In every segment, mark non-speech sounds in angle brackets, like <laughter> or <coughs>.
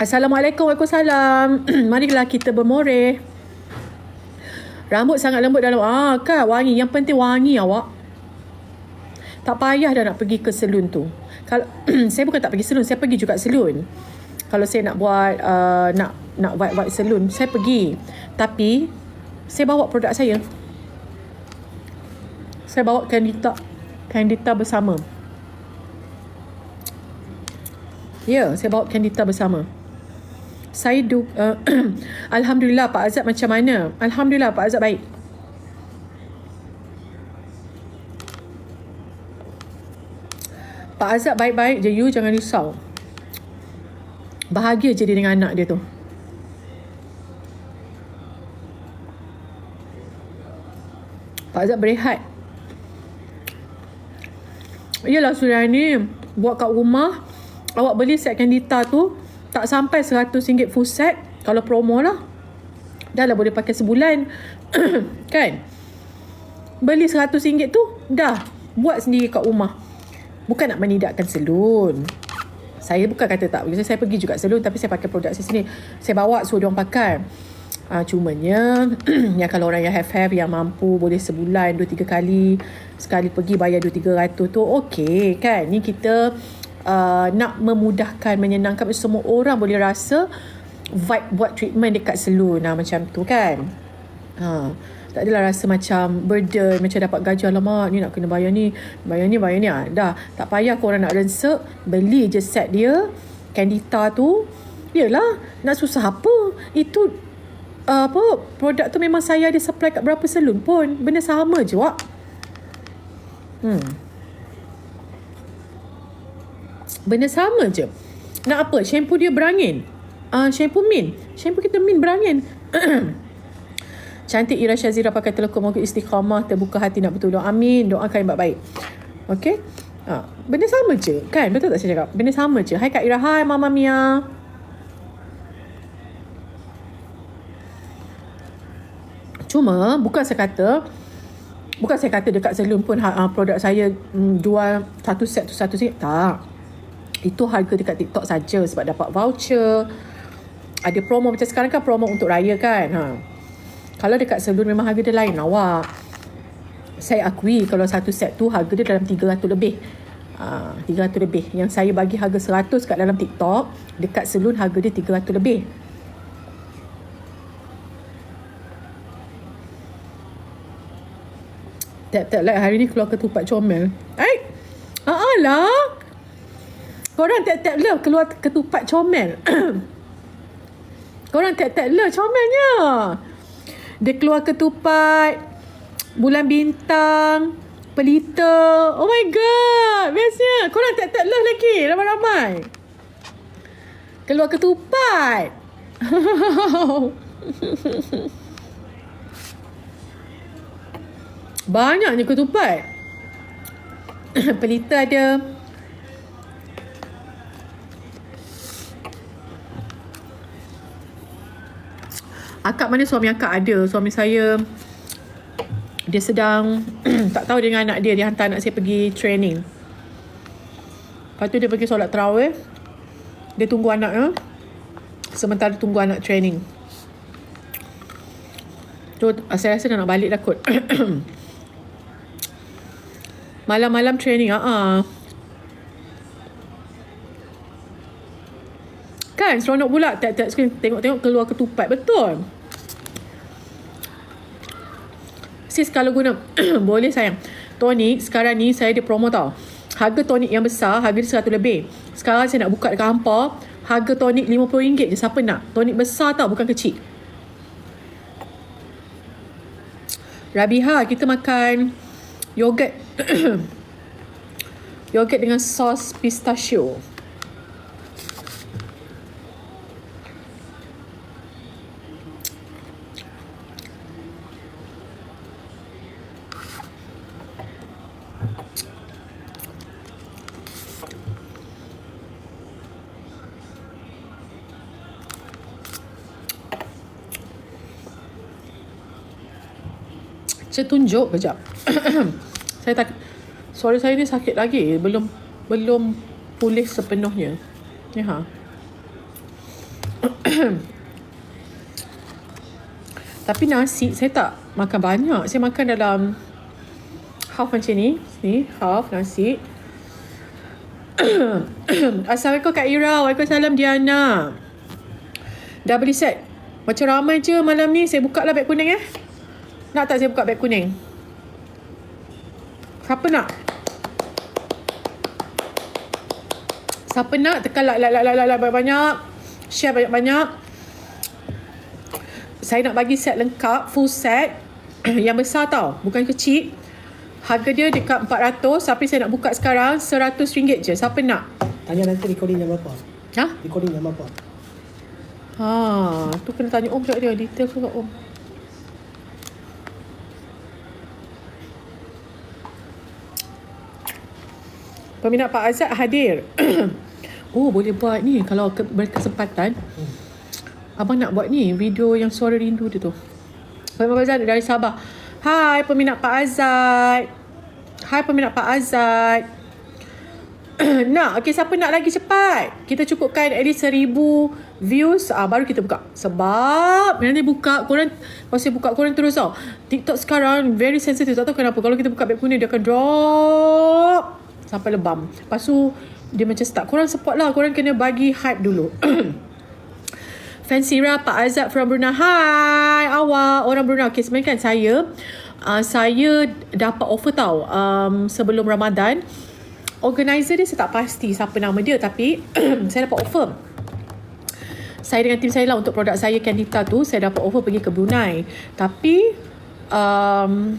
Assalamualaikum Waalaikumsalam. <clears throat> Marilah kita bermoreh. Rambut sangat lembut dalam Ah kan wangi. Yang penting wangi awak. Tak payah dah nak pergi ke salon tu. Kalau <clears throat> Saya bukan tak pergi salon Saya pergi juga salon. Kalau saya nak buat uh, Nak nak white-white salon Saya pergi. Tapi Saya bawa produk saya. Saya bawa Candida Candida bersama. Ya, saya bawa Candida bersama. Saya du, uh, <clears throat> Alhamdulillah Pak Azad macam mana? Alhamdulillah Pak Azad baik. Pak Azad baik-baik je you jangan risau. Bahagia je dia dengan anak dia tu. Pak Azad berehat. Yalah sudah ni buat kat rumah awak beli set Candita tu tak sampai RM100 full set kalau promo lah. Dah lah boleh pakai sebulan. <clears throat> kan? Beli RM100 tu dah buat sendiri kat rumah. Bukan nak menidakkan salon. Saya bukan kata tak. Biasa saya pergi juga salon tapi saya pakai produk saya sendiri. Saya bawa suruh diorang pakai. Uh, cumanya <clears throat> yang kalau orang yang have-have yang mampu boleh sebulan dua tiga kali sekali pergi bayar dua tiga ratus tu okey kan ni kita uh, nak memudahkan menyenangkan semua orang boleh rasa vibe buat treatment dekat salon nah, macam tu kan? Ha. Tak adalah rasa macam burden macam dapat gaji lama ni nak kena bayar ni bayar ni bayar ni. Ah dah. Tak payah korang nak rensek beli je set dia Candita tu. Yelah Nak susah apa? Itu uh, Apa Produk tu memang saya ada supply kat berapa salon pun. Benda sama je wak. Hmm Benda sama je. Nak apa? Shampoo dia berangin. Uh, Shampoo min Shampoo kita min berangin. <clears throat> Cantik Ira Syazira pakai telekom Moga istiqamah Terbuka hati nak bertolong. Amin. Doakan yang baik-baik. Okay uh, Benda sama je. Kan? Betul tak saya cakap? Benda sama je. Hai Kak Ira. Hai Mama Mia. Cuma Bukan saya kata Bukan saya kata dekat salon pun uh, produk saya um, jual satu set tu satu set. Tak. Itu harga dekat TikTok saja sebab dapat voucher. Ada promo macam sekarang kan promo untuk raya kan. Ha. Kalau dekat salon memang harga dia lain awak. Saya akui kalau satu set tu harga dia dalam 300 lebih. Ha, 300 lebih. Yang saya bagi harga 100 kat dalam TikTok, dekat salon harga dia 300 lebih. Tap-tap like hari ni keluar ketupat comel. Hai. Ah lah. Korang tap-tap love keluar ketupat comel. <coughs> Korang tap-tap love comelnya. Dia keluar ketupat. Bulan bintang. Pelita. Oh my god. Bestnya. Korang tap-tap love lagi. Ramai-ramai. Keluar ketupat. <laughs> Banyaknya ketupat. <coughs> Pelita ada. Akak mana suami akak ada. Suami saya dia sedang <clears throat> tak tahu dengan anak dia. Dia hantar anak saya pergi training. Lepas tu dia pergi solat terawih. Dia tunggu anaknya. Sementara tunggu anak training. Tu saya rasa dah nak balik dah kot. <clears throat> Malam-malam training ah. Uh-uh. Kan seronok pula tak screen tengok-tengok keluar ketupat betul. Sis kalau guna <clears throat> boleh sayang. Tonic sekarang ni saya ada promo tau. Harga tonic yang besar harga dia 100 lebih. Sekarang saya nak buka dekat hampa harga tonic RM50 je siapa nak. Tonic besar tau bukan kecil. Rabiha kita makan yogurt <clears throat> yogurt dengan sos pistachio Saya tunjuk kejap. <coughs> saya tak suara saya ni sakit lagi belum belum pulih sepenuhnya ya ha <coughs> Tapi nasi saya tak makan banyak. Saya makan dalam half macam ni. Ni half nasi. <coughs> Assalamualaikum Kak Ira. Waalaikumsalam Diana. Dah beli set. Macam ramai je malam ni. Saya buka lah beg kuning eh. Nak tak saya buka beg kuning? Siapa nak? Siapa nak tekan like like like like, like, like banyak-banyak. Share banyak-banyak. Saya nak bagi set lengkap, full set. <clears throat> yang besar tau, bukan kecil. Harga dia dekat 400 tapi saya nak buka sekarang RM100 je. Siapa nak? Tanya nanti recording jam berapa? Ha? Recording jam berapa? Ha, tu kena tanya Om pula dia. Detail kat Om. Peminat Pak Azad hadir. <coughs> oh, boleh buat ni kalau ke- berkesempatan. Abang nak buat ni video yang suara rindu dia tu. Peminat Pak Azad dari Sabah. Hai peminat Pak Azad. Hai peminat Pak Azad. <coughs> nak, okay siapa nak lagi cepat? Kita cukupkan at least seribu views ah, baru kita buka. Sebab nanti buka korang saya buka korang terus tau. TikTok sekarang very sensitive. Tak tahu kenapa. Kalau kita buka beg kuning dia akan drop sampai lebam. Lepas tu dia macam start. Korang support lah. Korang kena bagi hype dulu. <clears throat> Fansira Pak Azad from Brunei. Hai awak orang Brunei. Okay sebenarnya kan saya uh, saya dapat offer tau um, sebelum Ramadan. Organizer dia saya tak pasti siapa nama dia tapi <clears throat> saya dapat offer. Saya dengan tim saya lah untuk produk saya Candita tu saya dapat offer pergi ke Brunei. Tapi um,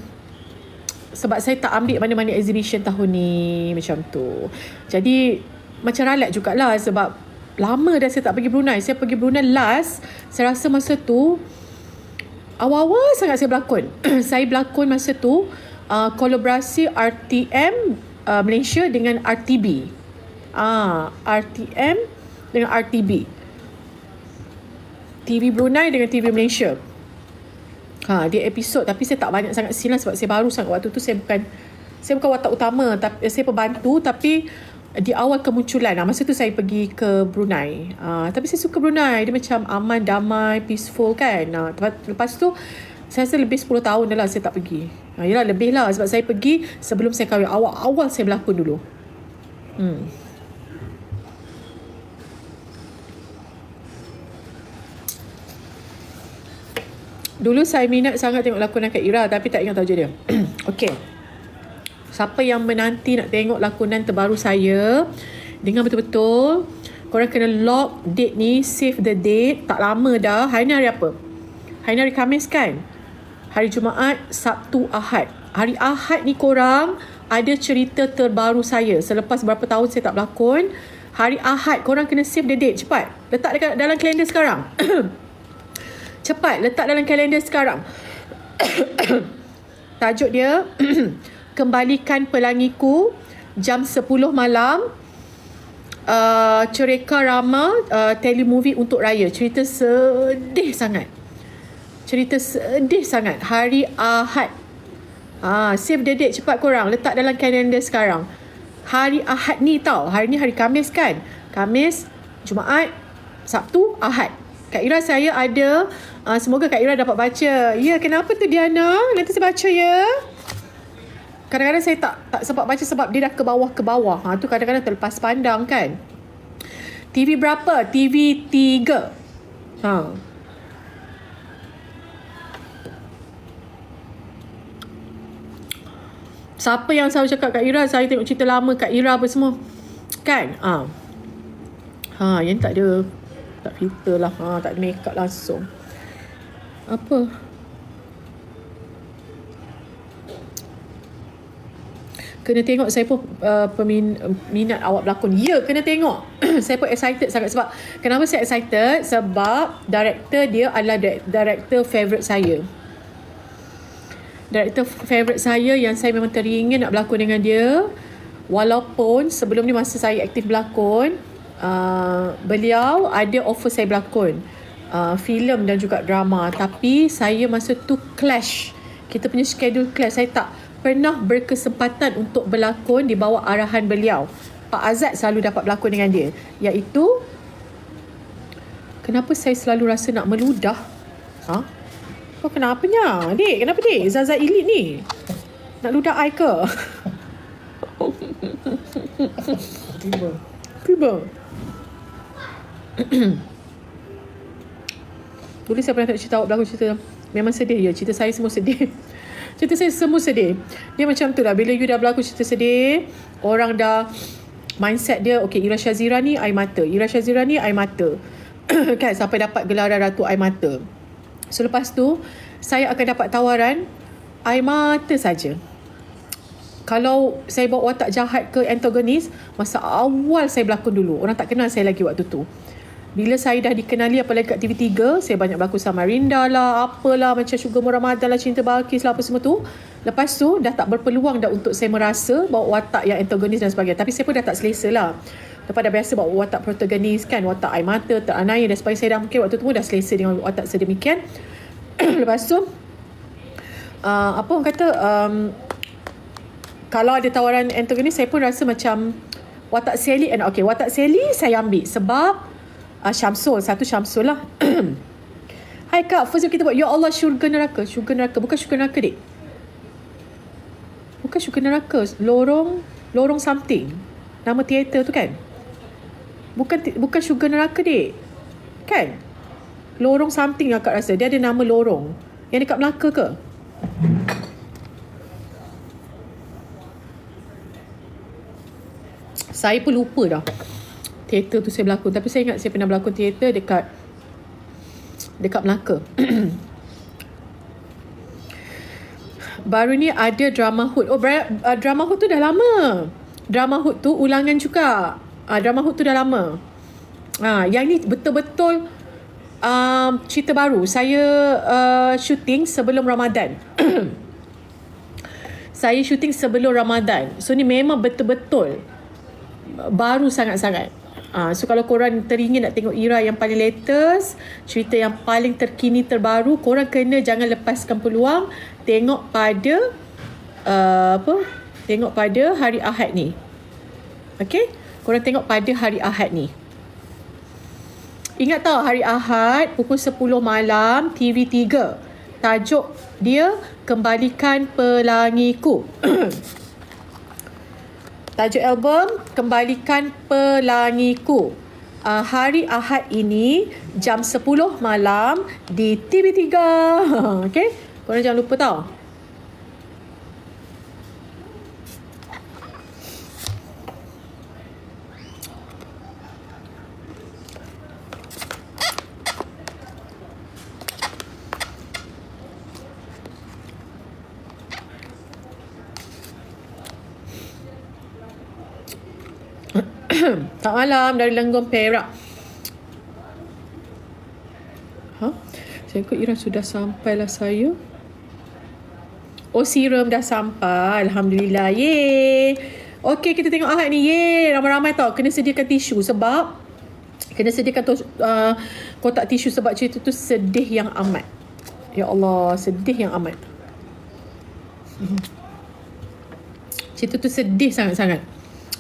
sebab saya tak ambil mana-mana exhibition tahun ni macam tu. Jadi macam ralat jugalah sebab lama dah saya tak pergi Brunei. Saya pergi Brunei last, saya rasa masa tu awal-awal sangat saya berlakon. <clears throat> saya berlakon masa tu uh, kolaborasi RTM uh, Malaysia dengan RTB. Ah, RTM dengan RTB. TV Brunei dengan TV Malaysia. Ha, dia episod tapi saya tak banyak sangat silas sebab saya baru sangat waktu tu saya bukan saya bukan watak utama tapi saya pembantu tapi di awal kemunculan ha, masa tu saya pergi ke Brunei. Ha, tapi saya suka Brunei. Dia macam aman, damai, peaceful kan. Ha, lepas, lepas tu saya rasa lebih 10 tahun dah lah saya tak pergi. Ha, yelah lebih lah sebab saya pergi sebelum saya kahwin. Awal-awal saya berlakon dulu. Hmm. Dulu saya minat sangat tengok lakonan Kak Ira tapi tak ingat tajuk dia. <clears throat> Okey. Siapa yang menanti nak tengok lakonan terbaru saya, dengar betul-betul. Korang kena lock date ni, save the date. Tak lama dah. Hari ni hari apa? Hari ni hari Khamis kan? Hari Jumaat, Sabtu, Ahad. Hari Ahad ni korang ada cerita terbaru saya. Selepas berapa tahun saya tak berlakon. Hari Ahad, korang kena save the date. Cepat. Letak dekat dalam kalender sekarang. <clears throat> Cepat letak dalam kalender sekarang. <coughs> Tajuk dia <coughs> Kembalikan Pelangiku jam 10 malam. Uh, Cereka Rama uh, telemovie untuk raya. Cerita sedih sangat. Cerita sedih sangat. Hari Ahad. Ah, save the date cepat korang. Letak dalam kalender sekarang. Hari Ahad ni tau. Hari ni hari Kamis kan? Kamis, Jumaat, Sabtu, Ahad. Kak Ira saya ada uh, semoga Kak Ira dapat baca. Ya, kenapa tu Diana? Nanti saya baca ya. Kadang-kadang saya tak tak sempat baca sebab dia dah ke bawah ke bawah. Ha tu kadang-kadang terlepas pandang kan. TV berapa? TV 3. Ha. Siapa yang selalu cakap Kak Ira, saya tengok cerita lama Kak Ira apa semua. Kan? Ha. Ha, yang tak ada tak filter lah. Ha, tak ada make up langsung. Apa? Kena tengok saya pun uh, pemin, minat awak berlakon. Ya, kena tengok. <clears throat> saya pun excited sangat sebab kenapa saya excited? Sebab director dia adalah di- director favourite saya. Director favourite saya yang saya memang teringin nak berlakon dengan dia. Walaupun sebelum ni masa saya aktif berlakon, uh, beliau ada offer saya berlakon uh, filem dan juga drama tapi saya masa tu clash kita punya schedule clash saya tak pernah berkesempatan untuk berlakon di bawah arahan beliau Pak Azad selalu dapat berlakon dengan dia iaitu Kenapa saya selalu rasa nak meludah? Ha? Kau kenapanya? Dik, kenapa dik? Zaza Elite ni. Nak ludah I ke? Tiba. Tiba. <clears throat> <clears throat> Dulu saya pernah tengok cerita awak berlakon cerita. Memang sedih. Ya Cerita saya semua sedih. <laughs> Cerita saya semua sedih. Dia macam tu lah. Bila you dah berlakon cerita sedih Orang dah Mindset dia Okay Ira Shazira ni Air mata. Ira Shazira ni air mata. <clears throat> Kan sampai dapat gelaran Ratu Air Mata. So lepas tu Saya akan dapat tawaran Air mata saja. Kalau saya bawa watak jahat ke antagonis masa awal saya berlakon dulu orang tak kenal saya lagi waktu tu bila saya dah dikenali apalagi kat TV3 saya banyak berlakon sama Rinda lah apalah macam Sugar Ramadan lah Cinta Balkis lah apa semua tu. Lepas tu dah tak berpeluang dah untuk saya merasa bawa watak yang antagonis dan sebagainya. Tapi saya pun dah tak selesa lah. Lepas dah biasa bawa watak protagonis kan Watak air mata, teranaya dan sebagainya. Saya dah mungkin waktu tu pun dah selesa dengan watak sedemikian. <clears throat> Lepas tu uh, Apa orang kata um, kalau ada tawaran antagonis saya pun rasa macam watak Sally and okay watak Sally saya ambil sebab uh, Syamsul satu Syamsul lah. <clears throat> Hai kak first kita buat Ya Allah syurga neraka. Syurga neraka. Bukan syurga neraka dik. Bukan syurga neraka. Lorong lorong something. Nama teater tu kan? Bukan bukan syurga neraka dik. Kan? Lorong something akak rasa. Dia ada nama lorong. Yang dekat Melaka ke? Saya pun lupa dah teater tu saya berlakon. Tapi saya ingat saya pernah berlakon teater dekat dekat Melaka. <clears throat> Baru ni ada drama hood. Oh bra- uh, drama hood tu dah lama. Drama hood tu ulangan juga. Uh, drama hood tu dah lama. Uh, yang ni betul-betul um, cerita baru. Saya uh, shooting sebelum Ramadan. <clears throat> Saya shooting sebelum Ramadan. So ni memang betul-betul baru sangat-sangat. Uh, so kalau korang teringin nak tengok era yang paling latest, cerita yang paling terkini terbaru, korang kena jangan lepaskan peluang tengok pada uh, apa? Tengok pada hari Ahad ni. Okay? Korang tengok pada hari Ahad ni. Ingat tau hari Ahad pukul 10 malam TV3. Tajuk dia Kembalikan Pelangiku. <clears throat> Tajuk album Kembalikan Pelangiku. Uh, hari Ahad ini jam 10 malam di TV3. <laughs> okay? Korang jangan lupa tau. Tak malam dari Lenggong Perak. Ha? Saya ikut Ira sudah sampai lah saya. Oh serum dah sampai. Alhamdulillah. Yeay. Okey kita tengok Ahad ni. Yeay. Ramai-ramai tau. Kena sediakan tisu sebab kena sediakan tu, uh, kotak tisu sebab cerita tu sedih yang amat. Ya Allah, sedih yang amat. Cerita tu sedih sangat-sangat.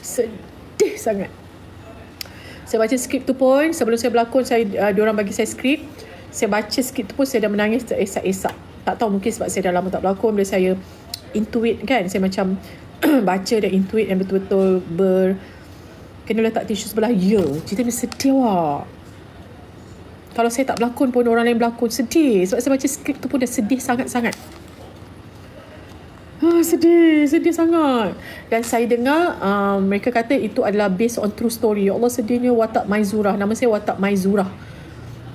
Sedih sangat. Saya baca skrip tu pun sebelum saya berlakon saya uh, diorang bagi saya skrip. Saya baca skrip tu pun saya dah menangis teresak-esak. Tak tahu mungkin sebab saya dah lama tak berlakon bila saya intuit kan. Saya macam <clears throat> baca dan intuit yang betul-betul ber kena letak tisu sebelah ya. Cerita ni sedih wah. Kalau saya tak berlakon pun orang lain berlakon sedih sebab saya baca skrip tu pun dah sedih sangat-sangat. Ah, sedih, sedih sangat. Dan saya dengar um, mereka kata itu adalah based on true story. Ya Allah sedihnya watak Maizurah. Nama saya watak Maizurah.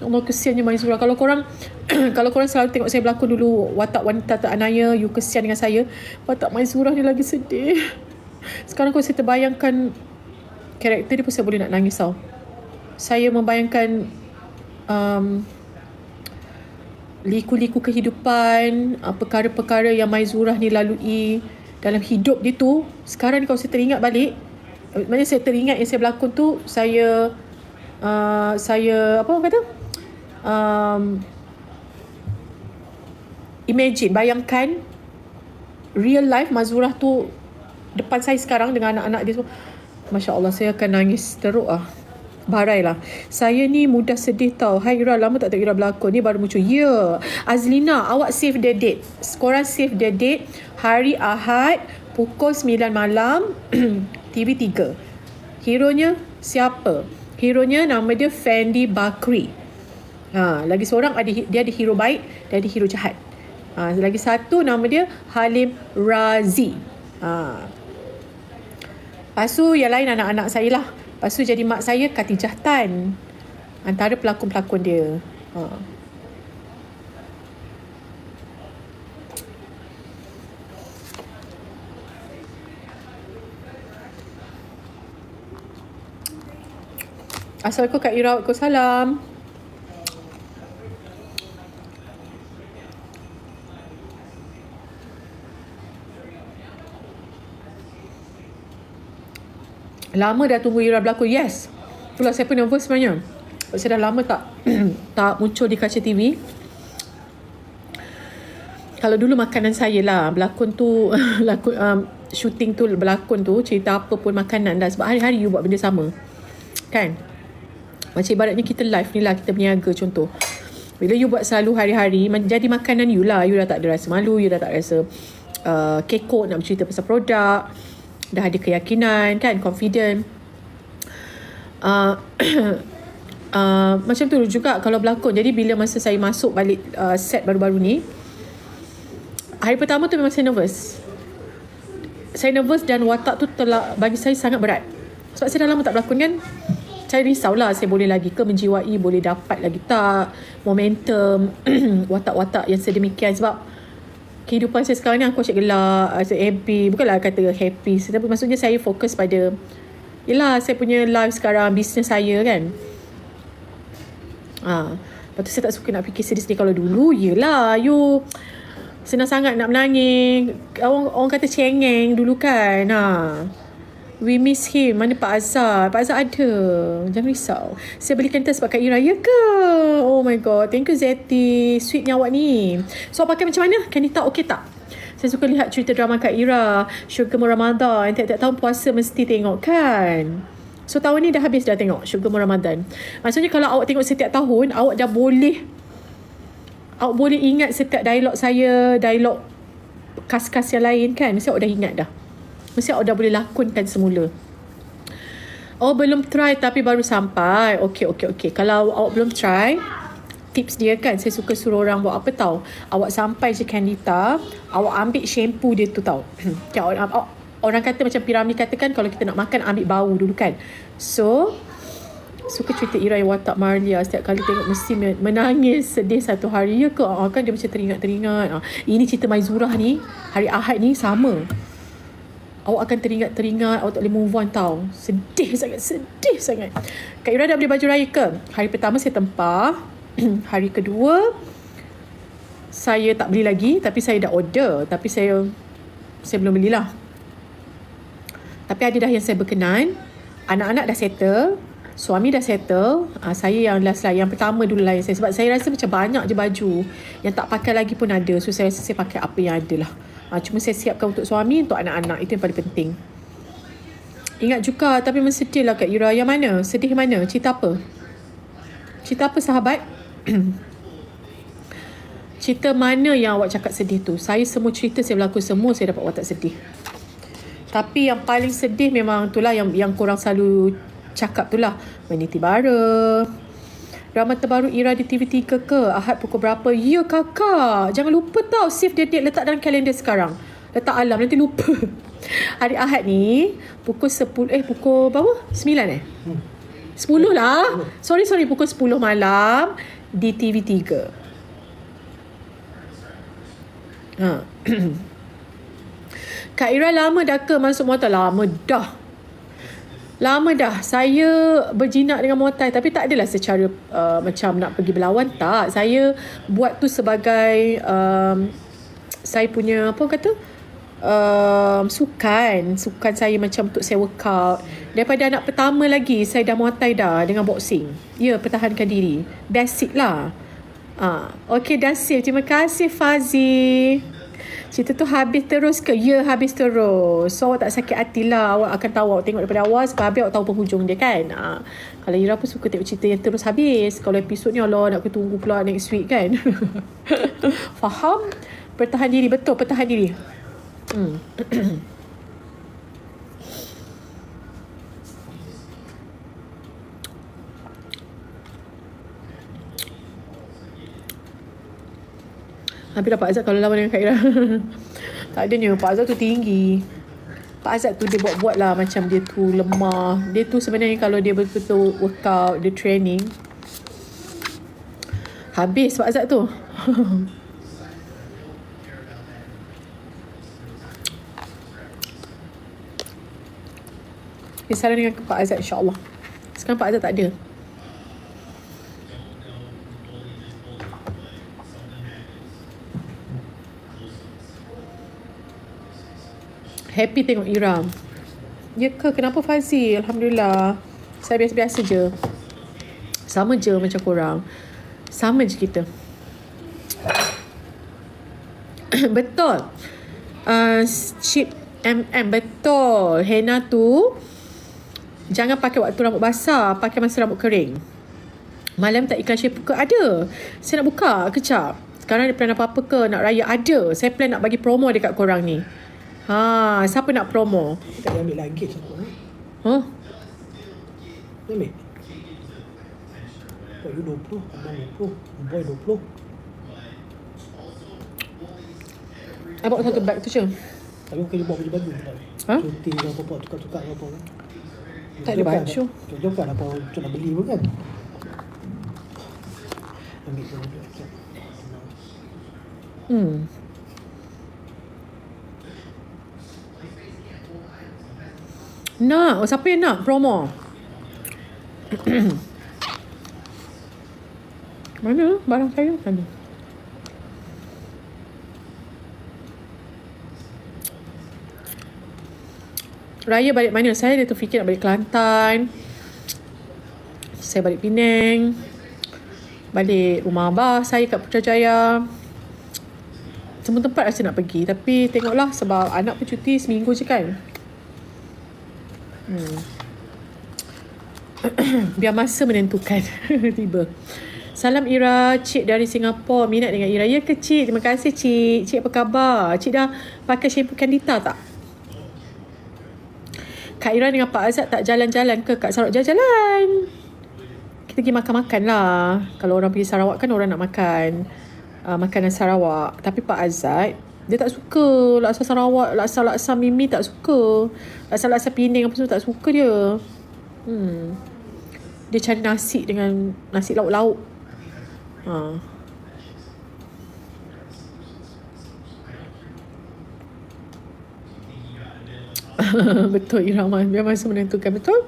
Ya Allah kesiannya Maizurah. Kalau korang <clears throat> kalau korang selalu tengok saya berlakon dulu watak wanita teranaya, you kesian dengan saya. Watak Maizurah ni lagi sedih. <laughs> Sekarang kalau saya terbayangkan karakter dia pun saya boleh nak nangis tau. Saya membayangkan um, liku-liku kehidupan, uh, perkara-perkara yang Maizurah ni lalui dalam hidup dia tu, sekarang ni kalau saya teringat balik, uh, maknanya saya teringat yang saya berlakon tu, saya uh, saya apa orang kata? Um, imagine, bayangkan real life Mazurah tu depan saya sekarang dengan anak-anak dia semua. Masya Allah, saya akan nangis teruk ah. Barai lah. Saya ni mudah sedih tau. Hai Ira, lama tak tahu Ira berlakon. Ni baru muncul. Ya. Yeah. Azlina, awak save the date. Korang save the date. Hari Ahad, pukul 9 malam, <clears throat> TV3. Hero-nya siapa? Hero-nya nama dia Fendi Bakri. Ha, lagi seorang ada dia ada hero baik dan ada hero jahat. Ha, lagi satu nama dia Halim Razi. Ha. Lepas tu yang lain anak-anak saya lah. Lepas tu jadi mak saya Katijah Tan. Antara pelakon-pelakon dia. Ha. Assalamualaikum Kak Ira. Waalaikumsalam. Lama dah tunggu Ira berlakon. Yes. Itulah saya pun nervous sebenarnya. Sebab saya dah lama tak <clears throat> tak muncul di kaca TV. Kalau dulu makanan saya lah. Berlakon tu, <laughs> lakon, um, shooting tu, berlakon tu, cerita apa pun makanan dah. Sebab hari-hari you buat benda sama. Kan? Macam ibaratnya kita live ni lah, kita berniaga contoh. Bila you buat selalu hari-hari, jadi makanan you lah. You dah tak ada rasa malu, you dah tak rasa uh, kekok nak bercerita pasal produk dah ada keyakinan kan confident. Uh, uh, <clears throat> macam tu juga kalau berlakon. Jadi bila masa saya masuk balik uh, set baru-baru ni hari pertama tu memang saya nervous. Saya nervous dan watak tu telah bagi saya sangat berat. Sebab saya dah lama tak berlakon kan saya risau lah saya boleh lagi ke menjiwai boleh dapat lagi tak momentum <clears throat> watak-watak yang sedemikian. Sebab kehidupan saya sekarang ni aku asyik gelak, asyik happy. Bukanlah kata happy. Tapi maksudnya saya fokus pada Yelah saya punya life sekarang, bisnes saya kan. Ha. Lepas tu saya tak suka nak fikir sedih-sedih kalau dulu. Yelah, you senang sangat nak menangis. Orang, orang kata cengeng dulu kan. Ha. We miss him. Mana Pak Azhar? Pak Azhar ada. Jangan risau. Saya belikan test sebab Kak Ira. Ya ke? Oh my god. Thank you Zeti. Sweetnya awak ni. So pakai macam mana? Kanita okey tak? Saya suka lihat cerita drama Kak Ira. Sugar Ramadan. Tiap-tiap tahun puasa mesti tengok kan? So tahun ni dah habis dah tengok Sugar Ramadan. Maksudnya kalau awak tengok setiap tahun, awak dah boleh awak boleh ingat setiap dialog saya, dialog kas-kas yang lain kan? Mesti awak dah ingat dah. Mesti awak dah boleh lakonkan semula. Oh belum try tapi baru sampai. Okey okey okey. Kalau awak belum try, tips dia kan saya suka suruh orang buat apa tahu. Awak sampai je Canita, awak ambil shampoo dia tu tahu. okay, orang, orang kata macam piramid katakan kalau kita nak makan ambil bau dulu kan. So suka cerita Ira yang watak Marlia setiap kali tengok mesti menangis sedih satu hari ya ke oh, kan dia macam teringat-teringat oh, ini cerita Maizurah ni hari Ahad ni sama awak akan teringat-teringat awak tak boleh move on tau. Sedih sangat sedih sangat. Kak Ira dah beli baju raya ke? Hari pertama saya tempah. <clears throat> Hari kedua saya tak beli lagi tapi saya dah order. Tapi saya saya belum belilah. Tapi ada dah yang saya berkenan. Anak-anak dah settle suami dah settle. Uh, saya yang last lah yang pertama dulu lah saya sebab saya rasa macam banyak je baju yang tak pakai lagi pun ada. So saya rasa saya pakai apa yang ada lah Ha, cuma saya siapkan untuk suami, untuk anak-anak. Itu yang paling penting. Ingat juga, tapi memang sedih lah Kak Ira. Yang mana? Sedih mana? Cerita apa? Cerita apa sahabat? <clears throat> cerita mana yang awak cakap sedih tu? Saya semua cerita saya berlaku semua, saya dapat watak sedih. Tapi yang paling sedih memang itulah yang yang kurang selalu cakap tu lah. Meniti bara, Drama terbaru Ira di TV3 ke? Ahad pukul berapa? Ya kakak. Jangan lupa tau. Save the date. Letak dalam kalender sekarang. Letak alam. Nanti lupa. <laughs> Hari Ahad ni. Pukul 10. Eh pukul berapa? 9 eh? Hmm. 10 lah. Sorry sorry. Pukul 10 malam. Di TV3. Ha. <clears throat> Kak Ira lama dah ke masuk motor? Lama dah. Lama dah. Saya berjinak dengan Muay tapi tak adalah secara uh, macam nak pergi berlawan. Tak. Saya buat tu sebagai um, saya punya apa kata? Um, sukan. Sukan saya macam untuk saya workout daripada anak pertama lagi saya dah muay dah dengan boxing. Ya pertahankan diri. Basic lah. Ah okay that's it. Terima kasih Fazi Cerita tu habis terus ke? Ya habis terus So awak tak sakit hati lah Awak akan tahu Awak tengok daripada awal Sebab habis awak tahu penghujung dia kan ha. Kalau Ira pun suka tengok cerita yang terus habis Kalau episod ni Allah nak tunggu pula next week kan <laughs> Faham? Pertahan diri Betul pertahan diri hmm. <clears throat> Habis dah Pak Azad kalau lawan dengan Kak Ira. <laughs> tak adanya. Pak Azad tu tinggi. Pak Azad tu dia buat-buat lah macam dia tu lemah. Dia tu sebenarnya kalau dia betul-betul workout, dia training. Habis Pak Azad tu. <laughs> Dia salah dengan Pak Azad insyaAllah. Sekarang Pak Azad tak ada. Happy tengok Ira. Ya ke? Kenapa Fazil? Alhamdulillah. Saya biasa-biasa je. Sama je macam korang. Sama je kita. <coughs> betul. Uh, chip MM. Betul. Henna tu, jangan pakai waktu rambut basah. Pakai masa rambut kering. Malam tak iklan shape ke? Ada. Saya nak buka. Kejap. Sekarang ada plan apa-apa ke? Nak raya? Ada. Saya plan nak bagi promo dekat korang ni. Ha, siapa nak promo? Tak payah ambil luggage aku. Eh? Huh? Ambil. Buat you 20, abang 20, boy 20. I bawa satu bag tu je. Tapi bukan dia bawa baju-baju. Ha? Cuti ke apa-apa, tukar-tukar ke apa. Tak ada baju. Jom kan apa macam nak beli pun kan. Ambil tu. Hmm. Nak. Oh, siapa yang nak promo? <clears throat> Mana barang saya? Mana? Raya balik mana? Saya dah terfikir nak balik Kelantan. Saya balik Penang. Balik rumah abah saya kat Putrajaya. Semua tempat rasa nak pergi. Tapi tengoklah sebab anak pun cuti seminggu je kan. Hmm. Biar masa menentukan. <laughs> Tiba. Salam Ira. Cik dari Singapura Minat dengan Ira. Ya ke Cik? Terima kasih Cik. Cik apa khabar? Cik dah pakai shampoo Candita tak? Kak Ira dengan Pak Azad Tak jalan-jalan ke? Kak Sarawak jalan-jalan. Kita pergi makan-makan lah. Kalau orang pergi Sarawak kan Orang nak makan uh, Makanan Sarawak. Tapi Pak Azad dia tak suka laksa Sarawak, laksa-laksa Mimi tak suka. Laksa-laksa Penang apa semua tak suka dia. Hmm. Dia cari nasi dengan nasi lauk-lauk. Ha. <laughs> betul Irama. Biar masa menentukan. Betul?